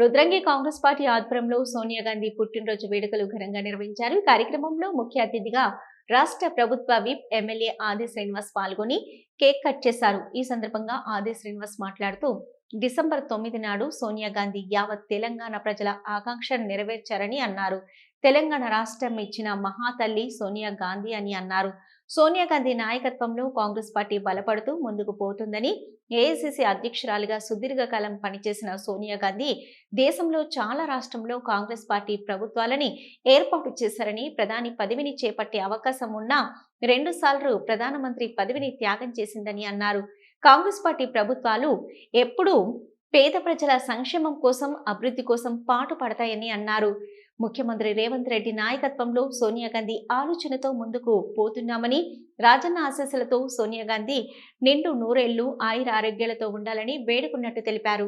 Rudrangi Congress party ఆధ్వర్యంలో సోనియా గాంధీ పుట్టినరోజు వేడుకలు ఘనంగా నిర్వహించారు. కార్యక్రమంలో ముఖ్య అతిథిగా రాష్ట్ర ప్రభుత్వ విప్ ఎమ్మెల్యే ఆది శ్రీనివాస్ పాల్గొని కేక్ కట్ చేశారు. ఈ సందర్భంగా ఆది శ్రీనివాస్ మాట్లాడుతూ డిసెంబర్ తొమ్మిది నాడు సోనియా గాంధీ యావత్ తెలంగాణ ప్రజల ఆకాంక్షను నెరవేర్చారని అన్నారు. తెలంగాణ రాష్ట్రం ఇచ్చిన మహాతల్లి సోనియా గాంధీ అని అన్నారు. సోనియా గాంధీ నాయకత్వంలో కాంగ్రెస్ పార్టీ బలపడుతూ ముందుకు పోతుందని ఏఐసిసి అధ్యక్షురాలిగా సుదీర్ఘకాలం పనిచేసిన సోనియా గాంధీ దేశంలో చాలా రాష్ట్రంలో కాంగ్రెస్ పార్టీ ప్రభుత్వాలని ఏర్పాటు చేశారని ప్రధాని పదవిని చేపట్టే అవకాశం ఉన్నా రెండుసార్లు ప్రధానమంత్రి పదవిని త్యాగం చేసిందని అన్నారు. కాంగ్రెస్ పార్టీ ప్రభుత్వాలు ఎప్పుడూ పేద ప్రజల సంక్షేమం కోసం అభివృద్ధి కోసం పాటు పడతాయని అన్నారు. ముఖ్యమంత్రి రేవంత్ రెడ్డి నాయకత్వంలో సోనియా గాంధీ ఆలోచనతో ముందుకు పోతున్నామని రాజన్న ఆశీస్సులతో సోనియా గాంధీ నిండు నూరేళ్ళు ఆయుర ఆరోగ్యాలతో ఉండాలని వేడుకున్నట్టు తెలిపారు.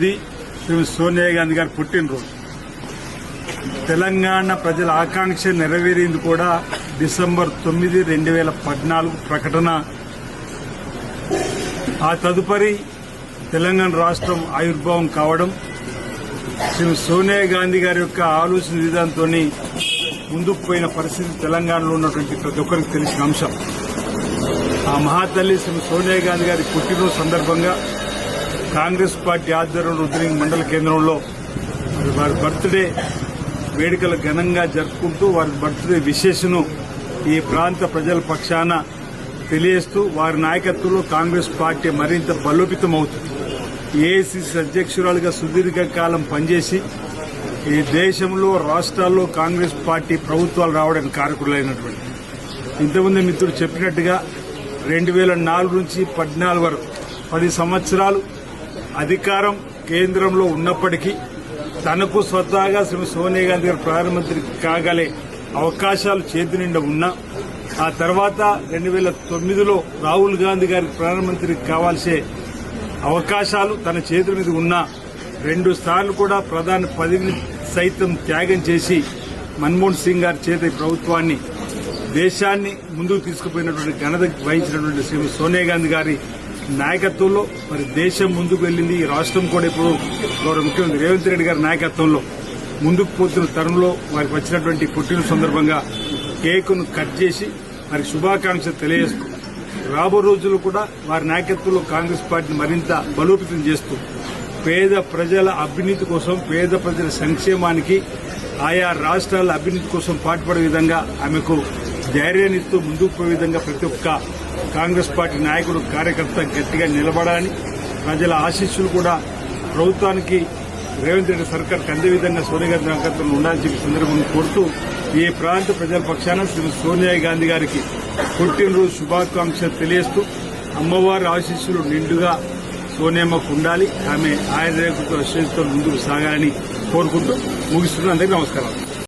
ఇది సోనియా గాంధీ గారు పుట్టినరోజు. తెలంగాణ ప్రజల ఆకాంక్ష నెరవేరింది కూడా డిసెంబర్ తొమ్మిది రెండు వేల పద్నాలుగు ప్రకటన ఆ తదుపరి తెలంగాణ రాష్ట్రం ఆవిర్భావం కావడం శ్రీ సోనియా గాంధీ గారి యొక్క ఆలోచన విధానంతో ముందుకు పోయిన పరిస్థితి తెలంగాణలో ఉన్నటువంటి ప్రతి ఒక్కరికి తెలిసిన అంశం. ఆ మహాతల్లి శ్రీ సోనియా గాంధీ గారి పుట్టినరోజు సందర్భంగా కాంగ్రెస్ పార్టీ ఆధ్వర్యంలో రుద్రంగి మండల కేంద్రంలో వారి బర్త్డే వేడుకలు ఘనంగా జరుపుకుంటూ వారి బర్త్డే విశేషను ఈ ప్రాంత ప్రజల పక్షాన తెలియజేస్తూ వారి నాయకత్వంలో కాంగ్రెస్ పార్టీ మరింత బలోపేతమవుతుంది. ఏఐసిసి అధ్యక్షురాలుగా సుదీర్ఘకాలం పనిచేసి ఈ దేశంలో రాష్ట్రాల్లో కాంగ్రెస్ పార్టీ ప్రభుత్వాలు రావడానికి కారకులైనటువంటి. ఇంతకుముందు మిత్రుడు చెప్పినట్టుగా రెండు వేల నాలుగు నుంచి పద్నాలుగు వరకు పది సంవత్సరాలు అధికారం కేంద్రంలో ఉన్నప్పటికీ తనకు స్వతహాగా శ్రీ సోనియా గాంధీ గారు ప్రధానమంత్రి కాగలే అవకాశాలు చేతి నిండా ఉన్నా ఆ తర్వాత రెండు వేల తొమ్మిదిలో రాహుల్ గాంధీ గారికి ప్రధానమంత్రికి కావాల్సే అవకాశాలు తన చేతుల మీద ఉన్న రెండు సార్లు కూడా ప్రధాని పదవిని సైతం త్యాగం చేసి మన్మోహన్ సింగ్ గారి చేత ప్రభుత్వాన్ని దేశాన్ని ముందుకు తీసుకుపోయినటువంటి ఘనత వహించినటువంటి శ్రీ సోనియా గాంధీ గారి నాయకత్వంలో మరి దేశం ముందుకు వెళ్ళింది ఈ రాష్ట్రం కూడా ఇప్పుడు గౌరవ ముఖ్యమంత్రి రేవంత్ రెడ్డి గారి నాయకత్వంలో ముందుకు పోతున్న తరుణంలో వారికి వచ్చినటువంటి పుట్టిన సందర్భంగా కేకును కట్ చేసి వారికి శుభాకాంక్షలు తెలియజేస్తూ రాబో రోజుల్లో కూడా వారి నాయకత్వంలో కాంగ్రెస్ పార్టీని మరింత బలోపేతం చేస్తూ పేద ప్రజల అభినీతి కోసం పేద ప్రజల సంక్షేమానికి ఆయా రాష్ట్రాల అభినీతి కోసం పాటుపడే విధంగా ఆమెకు ధైర్యాన్నిస్తూ ముందుకు పోయే విధంగా ప్రతి ఒక్క కాంగ్రెస్ పార్టీ నాయకుడు కార్యకర్త గట్టిగా నిలబడాలని ప్రజల ఆశీస్సులు కూడా ప్రభుత్వానికి రేవంత్ రెడ్డి సర్కార్ అందే విధంగా సోనియా గాంధీ నాయకత్వంలో ఉండాలని చెప్పి సందర్భంగా కోరుతూ ఈ ప్రాంత ప్రజల పక్షాన శ్రీ సోనియా గాంధీ గారికి పుట్టినరోజు శుభాకాంక్షలు తెలియస్తూ అమ్మవారి ఆశీస్సులు నిండుగా సోనియామ్మకు ఉండాలి. ఆమె ఆయుర్వేదతో అశ్వతో ముందుకు సాగాలని కోరుకుంటూ ముగిస్తున్నందుకు నమస్కారం.